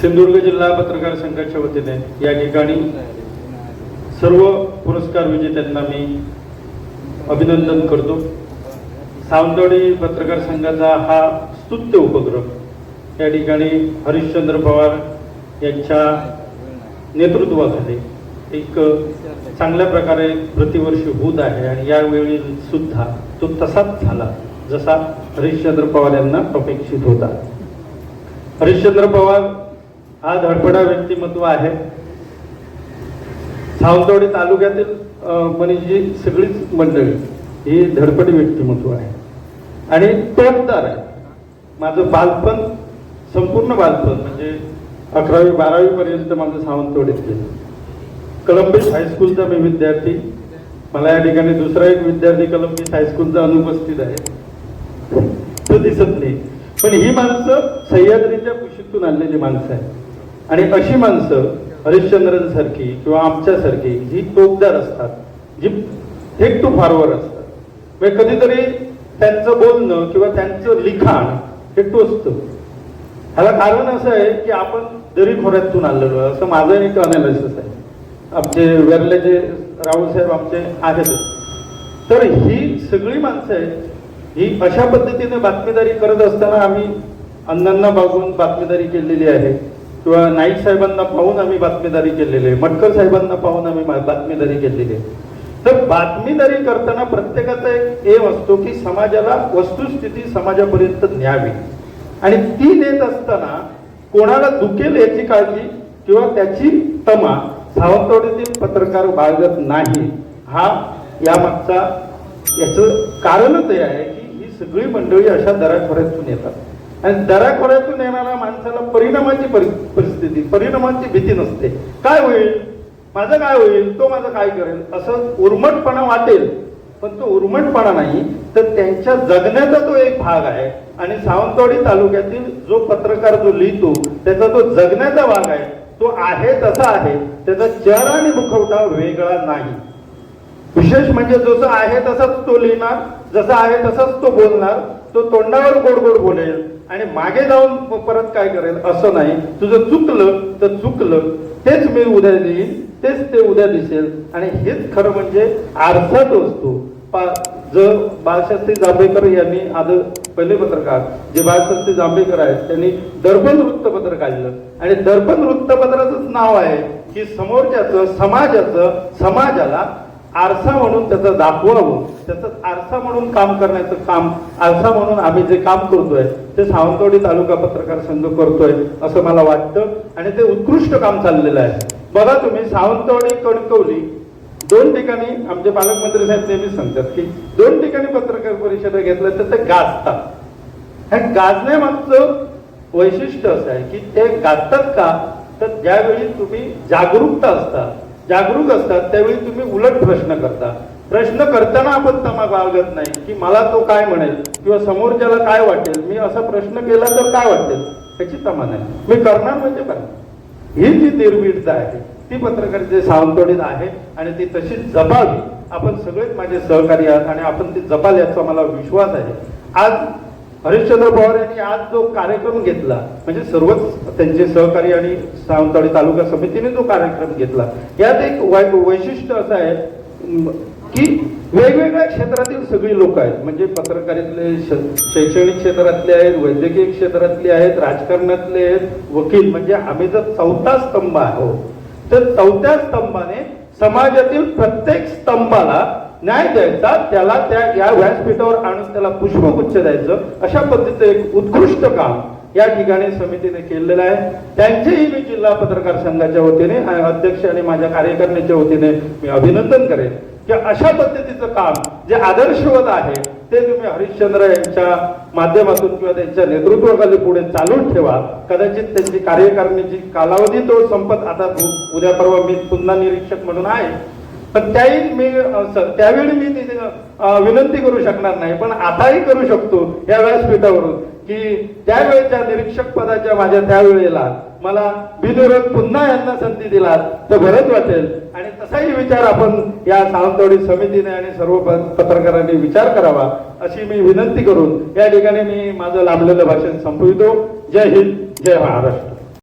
सिंधुदुर्ग जिल्हा पत्रकार संघाच्या वतीने या ठिकाणी सर्व पुरस्कार विजेत्यांना मी अभिनंदन करतो. सावंतवाडी पत्रकार संघाचा हा स्तुत्य उपक्रम या ठिकाणी हरिश्चंद्र पवार यांच्या नेतृत्वाखाली एक चांगल्या प्रकारे प्रतिवर्षी होत आहे आणि यावेळी सुद्धा तो तसाच झाला जसा हरिश्चंद्र पवार यांना अपेक्षित होता. हरिश्चंद्र पवार हा धडपडा व्यक्तिमत्व आहे. सावंतवाडी तालुक्यातील मनीषजी सगळीच मंडळी ही धडपडी व्यक्तिमत्व आहे. आणि तोडदार आहे. माझं बालपण संपूर्ण बालपण म्हणजे अकरावी बारावी पर्यंत माझं सावंतवाडीत गेलं. कलंबिस हायस्कूलचा मी विद्यार्थी. मला या ठिकाणी दुसरा एक विद्यार्थी कलंबिस हायस्कूलचा अनुपस्थित आहे. तो दिसत नाही. पण ही माणसं सह्याद्रीच्या कुशीतून आणलेली माणसं आहेत. आणि अशी माणसं हरिश्चंद्रांसारखी किंवा आमच्यासारखी जी टोकदार असतात जी थेट टू फॉरवर्ड असतात. म्हणजे कधीतरी त्यांचं बोलणं किंवा त्यांचं लिखाण हे टोचतं. ह्याला कारण असं आहे की आपण दरी खोऱ्यातून आलेलो असं माझं एक अनालिसिस आहे. आमचे वेरलेचे राऊसाहेब आमचे आहेत. तर ही सगळी माणसं आहेत ही अशा पद्धतीने बातमीदारी करत असताना आम्ही अण्णांना बघून बातमीदारी केलेली आहे. किंवा नाईक साहेबांना पाहून आम्ही बातमीदारी केलेली आहे. मटकर साहेबांना पाहून आम्ही बातमीदारी केलेली आहे. तर बातमीदारी करताना प्रत्येकाचा एक एम असतो की समाजाला वस्तुस्थिती समाजापर्यंत न्यावी. आणि ती नेत असताना कोणाला दुखेल याची काळजी किंवा त्याची तमा सावंतवाडीतील पत्रकार बाळगत नाही हा यामागचा याचं कारणच हे आहे की ही सगळी मंडळी अशा दराखोऱ्यातून येतात. आणि दराखोऱ्यातून येणारा परिणामाची परिस्थिती परिणामाची भीती नसते. काय होईल? माझं काय होईल? तो माझं काय करेल? असं उर्मटपणा वाटेल. पण तो उर्मटपणा नाही तर त्यांच्या जगण्याचा तो एक भाग आहे. आणि सावंतवाडी तालुक्यातील जो पत्रकार जो लिहितो त्याचा तो जगण्याचा भाग आहे. तो आहे तसा आहे. त्याचा चेहरा आणि मुखवटा वेगळा नाही. विशेष म्हणजे जसं आहे तसाच तो लिहिणार जसा आहे तसाच तो बोलणार. तो तोंडावर गोड गोड बोलेल आणि मागे जाऊन परत काय करेल? असं नाही. तुझं चुकलं तर चुकलं. तेच मी उद्या देईन तेच ते उद्या दिसेल. आणि हेच खरं म्हणजे आरसा असतो. पा- जर बाळशास्त्री जांभेकर यांनी आज पहिले पत्रकार जे बाळशास्त्री जांभेकर आहेत त्यांनी दर्पण वृत्तपत्र काढलं. आणि दर्पण वृत्तपत्राचंच नाव आहे की समोरच्याचं समाजाचं समाजाला आरसा म्हणून त्याचं दाखवावं त्याचं आरसा म्हणून काम करण्याचं काम आरसा म्हणून आम्ही जे काम करतोय ते सावंतवाडी तालुका पत्रकार संघ करतोय असं मला वाटतं. आणि ते उत्कृष्ट काम चाललेलं आहे. बघा तुम्ही सावंतवाडी कणकवली दोन ठिकाणी आमचे पालकमंत्री साहेब नेहमीच सांगतात की दोन ठिकाणी पत्रकार परिषदा घेतल्या तर ते गाजतात. ह्या गाजण्यामागचं वैशिष्ट्य असं आहे की ते गाजतात का? तर ज्यावेळी तुम्ही जागरूकता असता जागरूक असतात त्यावेळी तुम्ही उलट प्रश्न करता. प्रश्न करताना आपण तमा बाळगत नाही की मला तो काय म्हणेल किंवा समोरच्याला काय वाटेल मी असा प्रश्न केला तर काय वाटेल त्याची तमा नाही. मी करणार म्हणजे करणार. ही जी निर्भीडता आहे ती पत्रकारिते सावंतवाडीत आहे आणि ती तशी जपावी. आपण सगळेच माझे सहकारी आहात आणि आपण ती जपाल याचा मला विश्वास आहे. आज हरिश्चंद्र पवार यांनी आज जो कार्यक्रम घेतला म्हणजे सर्वच त्यांचे सहकारी आणि सावंतवाडी तालुका समितीने जो कार्यक्रम घेतला यात एक वै- वैशिष्ट्य असं आहे की वेगवेगळ्या क्षेत्रातील सगळी लोक आहेत. म्हणजे पत्रकारितले शैक्षणिक क्षेत्रातले आहेत वैद्यकीय क्षेत्रातले आहेत राजकारणातले आहेत वकील म्हणजे आम्ही जर चौथा स्तंभ आहोत तर चौथ्या स्तंभाने समाजातील प्रत्येक स्तंभाला न्याय द्यायचा त्याला त्या या व्यासपीठावर आणून त्याला पुष्पगुच्छ द्यायचं. अशा पद्धतीचं एक उत्कृष्ट काम या ठिकाणी समितीने केलेलं आहे. त्यांचेही मी जिल्हा पत्रकार संघाच्या वतीने अध्यक्ष आणि माझ्या कार्यकारिणीच्या वतीने मी अभिनंदन करेन. की अशा पद्धतीचं काम जे आदर्शवत आहे ते तुम्ही हरिश्चंद्र यांच्या माध्यमातून किंवा त्यांच्या नेतृत्वाखाली पुढे चालून ठेवा. कदाचित त्यांची कार्यकारिणीची कालावधी तो संपत आता उद्या परवा मी पुन्हा निरीक्षक म्हणून आहे. पण त्याही मी त्यावेळी मी तिथे विनंती करू शकणार नाही. पण आताही करू शकतो या व्यासपीठावरून की त्यावेळेच्या निरीक्षक पदाच्या माझ्या त्यावेळेला मला बिनविरोध पुन्हा यांना संधी दिलात तर बरंच वाटेल. आणि तसाही विचार आपण या सावंतवाडी समितीने आणि सर्व प- पत्रकारांनी विचार करावा अशी मी विनंती करून या ठिकाणी मी माझं लांबलेलं भाषण संपवितो. जय हिंद जय महाराष्ट्र.